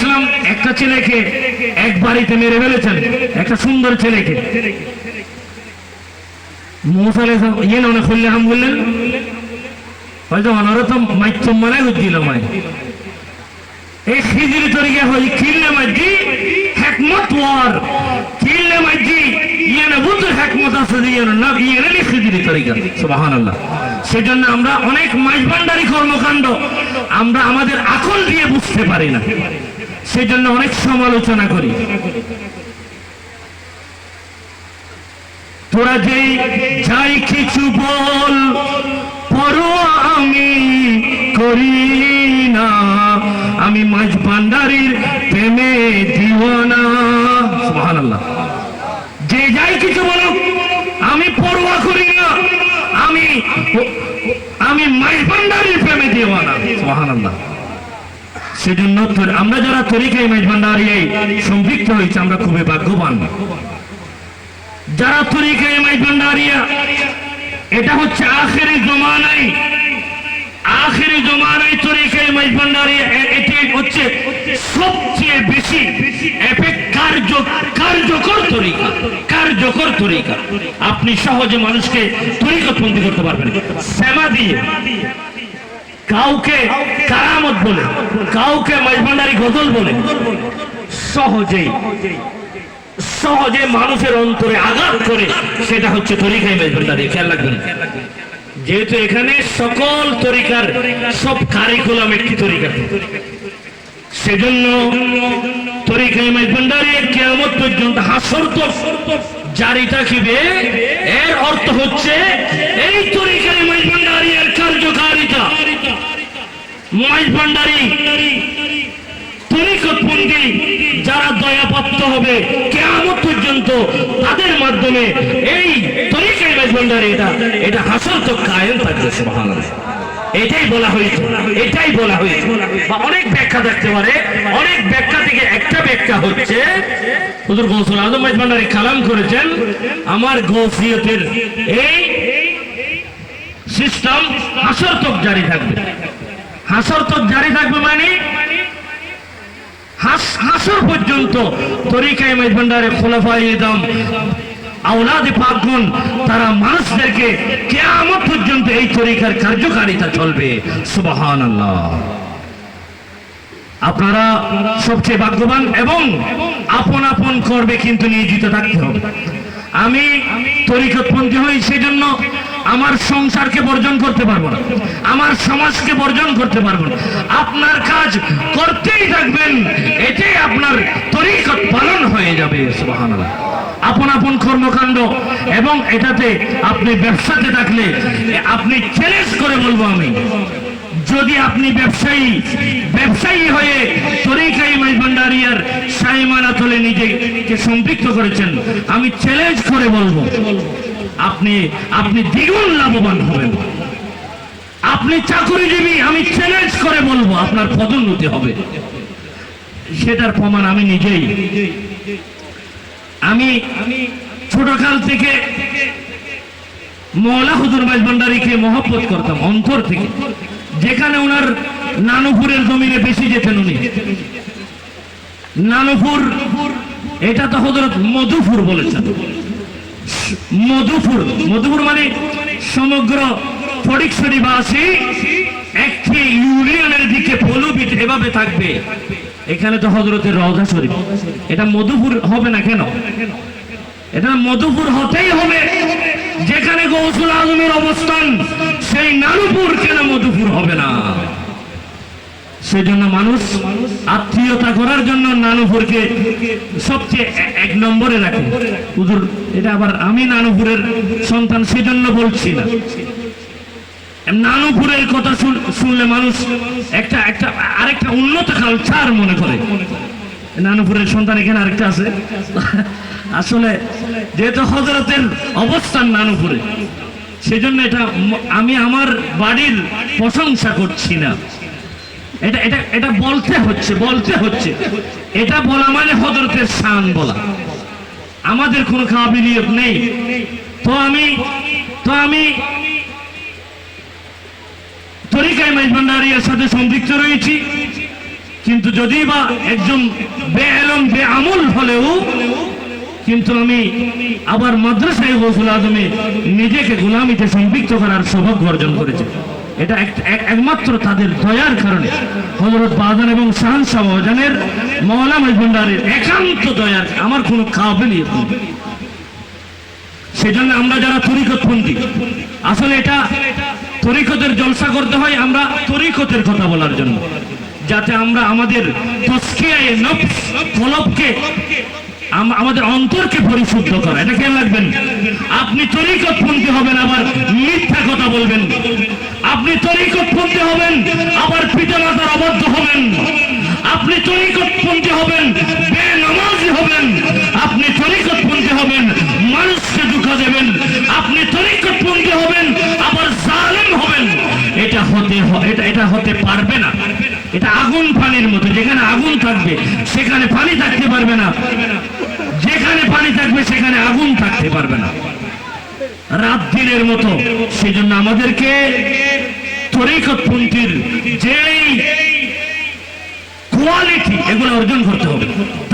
ইসলাম একটা ছেলেকে এক বাড়িতে মেরে ফেলেছেন, একটা সুন্দর ছেলেকে। ইয়ে সেজন্য আমরা অনেক মাইজ ভান্ডারি কর্মকাণ্ড আমরা আমাদের আকল দিয়ে বুঝতে পারি না। সেজন্য অনেক সমালোচনা করি। তোরা যেই যাই কিছু বল পরোয়া আমি করি না। আমি মাঝ ভান্ডারির প্রেমে দিওয়ানা। সুবহানাল্লাহ। যে যাই কিছু বলুক, আমি পরোয়া করি না। আমি আমি মাঝ ভান্ডারির প্রেমে দিওয়ানা। সুবহানাল্লাহ। সেজন্য আমরা যারা তরিকাই মাঝ ভান্ডারিয়াই সম্পৃক্ত হয়েছে, আমরা খুবই ভাগ্যবান। যারা তরিকায় মাই ভান্ডারিয়া এটা হচ্ছে আখেরি জমানাই আখেরি জমানাই তরিকায় এ- এটি হচ্ছে সবচেয়ে বেশি কার্যকর তরিকা। কার্যকর তরিকা। আপনি সহজে মানুষকে তরিকতবন্দি করতে পারবেন। সেবা দিয়ে কাউকে কারামত বলে কাউকে মাইজভান্ডারি গজল বলে সহজেই সহজে মানুষের অন্তরে আঘাত করে সেটা হচ্ছে তরিকাই মেজবান্ডারি খেয়াল রাখবেন। যেহেতু এখানে সকল তরিকার সব কারিকুলাম একটি তরিকা। সেজন্য তরিকাই মেজবান্ডারি কেমন পর্যন্ত হাসর তো জারি থাকিবে। এর অর্থ হচ্ছে এই তরিকাই মেজবান্ডারি এর কার্যকারিতা মাইজ ভান্ডারি তরিকতবন্দি যারা দয়াপ্রাপ্ত হবে কেমন পর্যন্ত তাদের মাধ্যমে এই তরিকায় মাইজ ভান্ডারি এটা এটা হাসল তো কায়েম থাকবে, সুবহানাল্লাহ। এটাই বলা হয়েছে, এটাই বলা হয়েছে। অনেক ব্যাখ্যা থাকতে পারে, অনেক ব্যাখ্যা থেকে একটা ব্যাখ্যা হচ্ছে, হুজুর গৌসুল আজম ভান্ডারি কালাম করেছেন, আমার গৌসিয়তের এই সিস্টেম হাসর তক জারি থাকবে। হাসর তক জারি থাকবে মানে? হাসর পর্যন্ত তরিকায় মাইজ ভান্ডারে খোলাফাই ইদম আওলাদে পাকগুন তারা মানুষদেরকে কেয়ামত পর্যন্ত এই তরিকার কার্যকারিতা চলবে। সুবহানাল্লাহ। আপনারা সবচেয়ে ভাগ্যবান এবং আপন আপন করবে কিন্তু নিয়োজিত থাকতে হবে। আমি তরিকতপন্থী হই সেজন্য আমার সংসারকে বর্জন করতে পারব না। আমার সমাজকে বর্জন করতে পারব না। আপনার কাজ করতেই থাকবেন, এটাই আপনার তরিকত পালন হয়ে যাবে আপন আপন কর্মকাণ্ড এবং এটাতে আপনি ব্যবসাতে থাকলে আপনি চ্যালেঞ্জ করে বলব আমি। যদি আপনি ব্যবসায়ী ব্যবসায়ী হয়ে তরিকাই মাই ভান্ডারিয়ার সাইমানা তোলে নিজেকে সম্পৃক্ত করেছেন, আমি চ্যালেঞ্জ করে বলব। আপনি আপনি দ্বিগুণ লাভবান হবেন। আপনি চাকরিজীবী, আমি চ্যালেঞ্জ করে বলব, আপনার পদোন্নতি হবে। সেটার প্রমাণ আমি নিজেই। আমি ছোটকাল থেকে মৌলা হুজুর বাইজ ভান্ডারিকে মহব্বত করতাম, অন্তর থেকে। যেখানে ওনার নানুপুরের জমিনে বেশি যেতেন উনি। নানুপুর, এটা তো হজরত মধুপুর বলেছেন। মধুপুর। মধুপুর মানে সমগ্র ফটিকছড়িবাসী একটি ইউনিয়নের দিকে পলুবিত এভাবে থাকবে। এখানে তো হজরতের রওজা শরীফ। এটা মধুপুর হবে না কেন? এটা মধুপুর হতেই হবে। যেখানে গৌসুল আজমের অবস্থান, সেই নানুপুর কেন মধুপুর হবে না? সেজন্য মানুষ আত্মীয়তা করার জন্য নানুপুরকে সবচেয়ে এক নম্বরে রাখে। হুজুর, এটা আবার আমি নানুপুরের সন্তান সেজন্য বলছি না। নানুপুরের কথা শুন- শুনলে মানুষ একটা একটা, আরেকটা উন্নত কালচার মনে করে। নানুপুরের সন্তান এখানে আরেকটা আছে। আসলে যেহেতু হজরতের অবস্থান নানুপুরে, সেজন্য এটা আমি আমার বাড়ির প্রশংসা করছি না। এটা এটা এটা বলতে হচ্ছে বলতে হচ্ছে। এটা বলা মানে হজরতের শান বলা। আমাদের কোনো কাবিলিয়ত নেই। তো আমি তো আমি তরিকায় মাইজ ভান্ডারিয়ার সাথে সম্পৃক্ত রয়েছি। কিন্তু যদি বা একজন বেআলম, বেআমল হলেও, কিন্তু আমি আবার মাদ্রাসায় গৌসুল আজমে নিজেকে গোলামিতে সম্পৃক্ত করার সৌভাগ্য অর্জন করেছে। এটা এক- এক- একমাত্র তাদের দয়ার কারণে। হজরত বাদান এবং শাহান শাহজানের মৌলা মজবন্ডারের একান্ত দয়ার, আমার কোনো কাবিলিয়ত নেই সেজন্য আমরা যারা তরিকত তরিকতপন্থী, আসলে এটা তরিকতের জলসা করতে হয় আমরা তরিকতের কথা বলার জন্য। যাতে আমরা আমাদের কলবকে আমাদের অন্তরকে পরিশুদ্ধ করা। এটা খেয়াল রাখবেন। আপনি তরিকতপন্থী হবেন, আবার মিথ্যা কথা বলবেন। আপনি তরিকতপন্থী হবেন, আবার পিতা মাতার অবদ্ধ হবেন। আপনি তরিকতপন্থী হবেন, বেনামাজি হবেন। আপনি তরিকতপন্থী হবেন, মানুষকে দুঃখ দেবেন। আপনি তরিকতপন্থী হবেন, আবার জালেম হবেন। এটা হতে এটা এটা হতে পারবে না। এটা আগুন পানির মতো, যেখানে আগুন থাকবে, সেখানে পানি থাকতে পারবে না। যেখানে পানি থাকবে, সেখানে আগুন থাকতে পারবে না। রাত দিনের মতো। সেই জন্য আমাদেরকে তরিকতপন্থীর যেই কোয়ালিটি এগুলো অর্জন করতে হবে।